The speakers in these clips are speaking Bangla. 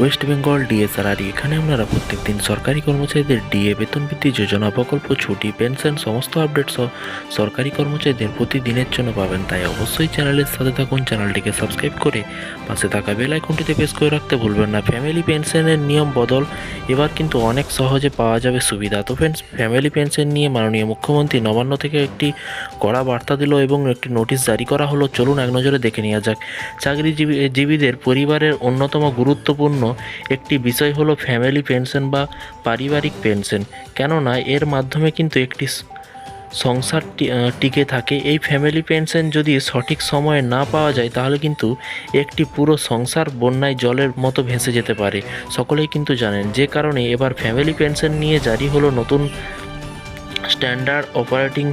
West Bengal DSRR এখানে আপনারা প্রত্যেকদিন সরকারি কর্মচারীদের ডিএ বেতন বৃদ্ধি যোজনা প্রকল্প, ছুটি, পেনশন, সমস্ত আপডেট সহ সরকারি কর্মচারীদের প্রতিদিনের জন্য পাবেন। তাই অবশ্যই চ্যানেলের সাথে থাকুন, চ্যানেলটিকে সাবস্ক্রাইব করে পাশে থাকা বেল আইকনটিতে প্রেস করে রাখতে ভুলবেন না। ফ্যামিলি পেনশনের নিয়ম বদল, এবার কিন্তু অনেক সহজে পাওয়া যাবে সুবিধা। তো ফ্রেন্ডস ফ্যামিলি পেনশন নিয়ে মাননীয় মুখ্যমন্ত্রী নবান্ন থেকে একটি কড়া বার্তা দিল এবং একটি নোটিশ জারি করা হলো। চলুন এক নজরে দেখে নেওয়া যাক। চাকরিজীবী, জীবীদের পরিবারের অন্যতম গুরুত্বপূর্ণ একটি বিষয় হলো ফ্যামিলি পেনশন বা পারিবারিক পেনশন কেননা, এর মাধ্যমে কিন্তু একটি সংসার টিকে থাকে। এই ফ্যামিলি পেনশন যদি সঠিক সময়ে না পাওয়া যায়, তাহলে কিন্তু একটি পুরো সংসার বন্যায় জলের মতো ভেসে যেতে পারে। সকলেই কিন্তু জানেন। যে কারণে এবার ফ্যামিলি পেনশন নিয়ে জারি হলো নতুন standard operating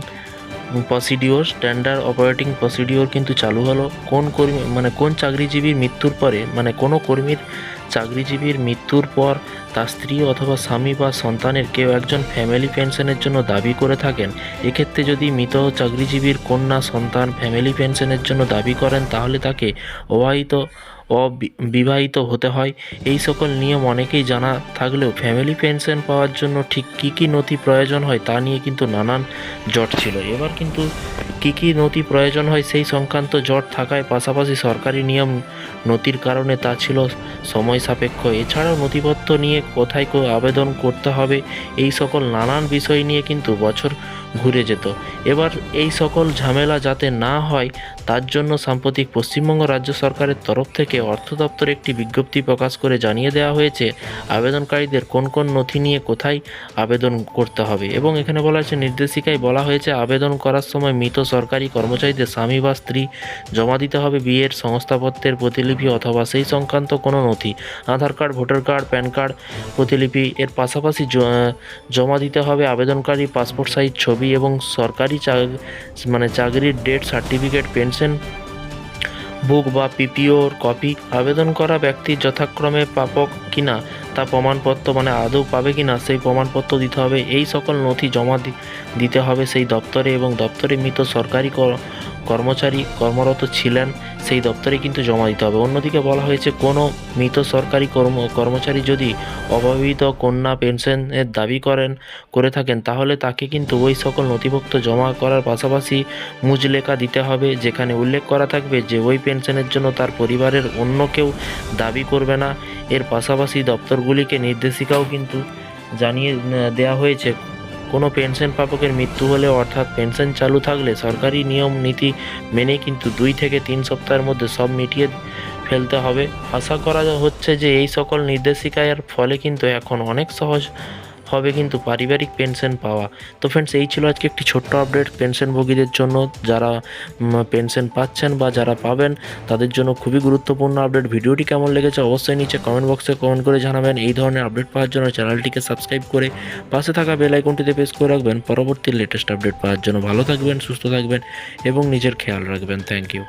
procedure standard operating procedure কিন্তু চালু হলো। কোন কর্মী মানে কোন চাকরিজীবীর মৃত্যুর পরে মানে কোনো কর্মীর চাকরিজীবীর মৃত্যুর পর তার স্ত্রী অথবা স্বামী বা সন্তানের কেউ একজন ফ্যামিলি পেনশনের জন্য দাবি করে থাকেন। এক্ষেত্রে যদি মৃত চাকরিজীবীর কন্যা, সন্তান ফ্যামিলি পেনশনের জন্য দাবি করেন, তাহলে তাকে অবাহিত, অবিবাহিত হতে হয়। এই সকল নিয়ম অনেকেই জানা থাকলেও ফ্যামিলি পেনশন পাওয়ার জন্য ঠিক কী কী নথি প্রয়োজন হয় তা নিয়ে কিন্তু নানান জট ছিল। এবার কিন্তু কী কী নথি প্রয়োজন হয় সেই সংক্রান্ত জট থাকায় পাশাপাশি সরকারি নিয়ম নথির কারণে তা ছিল সময় সাপেক্ষ। এছাড়াও নথিপত্র নিয়ে কোথায় আবেদন করতে হবে, এই সকল নানান বিষয় নিয়ে কিন্তু বছর ঘুরে যেত। এবার এই সকল ঝামেলা যাতে না হয়, তার জন্য সাম্প্রতিক পশ্চিমবঙ্গ রাজ্য সরকারের তরফ থেকে অর্থ দপ্তর একটি বিজ্ঞপ্তি প্রকাশ করে জানিয়ে দেওয়া হয়েছে, আবেদনকারীদের কোন কোন নথি নিয়ে কোথায় আবেদন করতে হবে। এবং এখানে বলা হয়েছে, নির্দেশিকায় বলা হয়েছে, আবেদন করার সময় মৃত সরকারি কর্মচারীদের স্বামী বা স্ত্রী জমা দিতে হবে বিয়ের সংস্থাপত্রের প্রতিলিপি অথবা সেই সংক্রান্ত কোনো নথি। Aadhaar card, voter card, PAN card প্রতিলিপি, এর পাশাপাশি জমা দিতে হবে আবেদনকারী পাসপোর্ট সাইজ, ছবি এবং সরকারি মানে চাকরির ডেট, সার্টিফিকেট, পেনশন বুক বা পিপিওর কপি। আবেদন করা ব্যক্তি যথাক্রমে প্রাপক কিনা তা প্রমাণপত্র মানে আদৌ পাবে কি না, সেই প্রমাণপত্র দিতে হবে। এই সকল নথি জমা দিতে হবে সেই দপ্তরে এবং দপ্তরে মৃত সরকারি কর- কর্মচারী কর্মরত ছিলেন, সেই দপ্তরে কিন্তু জমা দিতে হবে। অন্যদিকে বলা হয়েছে, কোনো মৃত সরকারি কর্ম কর্মচারী যদি অভাবিত কন্যা পেনশনের দাবি করেন, করে থাকেন, তাহলে তাকে কিন্তু ওই সকল নথিভুক্ত জমা করার পাশাপাশি মুজলেখা দিতে হবে, যেখানে উল্লেখ করা থাকবে যে ওই পেনশনের জন্য তার পরিবারের অন্য কেউ দাবি করবে না। এর পাশাপাশি দপ্তরগুলিকে নির্দেশিকাও কিন্তু জানিয়ে দেওয়া হয়েছে। কোনো পেনশন প্রাপকের মৃত্যু হলে অর্থাৎ পেনশন চালু থাকলে সরকারি নিয়ম নীতি মেনে কিন্তু দুই থেকে তিন সপ্তাহের মধ্যে সব মিটিয়ে ফেলতে হবে। আশা করা হচ্ছে যে এই সকল নির্দেশিকার ফলে কিন্তু এখন অনেক সহজ হবে কিন্তু পারিবারিক পেনশন পাওয়া। তো ফ্রেন্ডস এই ছিল আজকে একটি ছোট্ট আপডেট পেনশনভোগীদের জন্য। যারা পেনশন পাচ্ছেন বা যারা পাবেন, তাদের জন্য খুবই গুরুত্বপূর্ণ আপডেট ভিডিওটি কেমন লেগেছে অবশ্যই নিচে কমেন্ট বক্সে কমেন্ট করে জানাবেন। এই ধরনের আপডেট পাওয়ার জন্য চ্যানেলটিকে সাবস্ক্রাইব করে পাশে থাকা বেল আইকনটিতে প্রেস করে রাখবেন। পরবর্তী লেটেস্ট আপডেট পাওয়ার জন্য ভালো থাকবেন, সুস্থ থাকবেন এবং নিজের খেয়াল রাখবেন। Thank you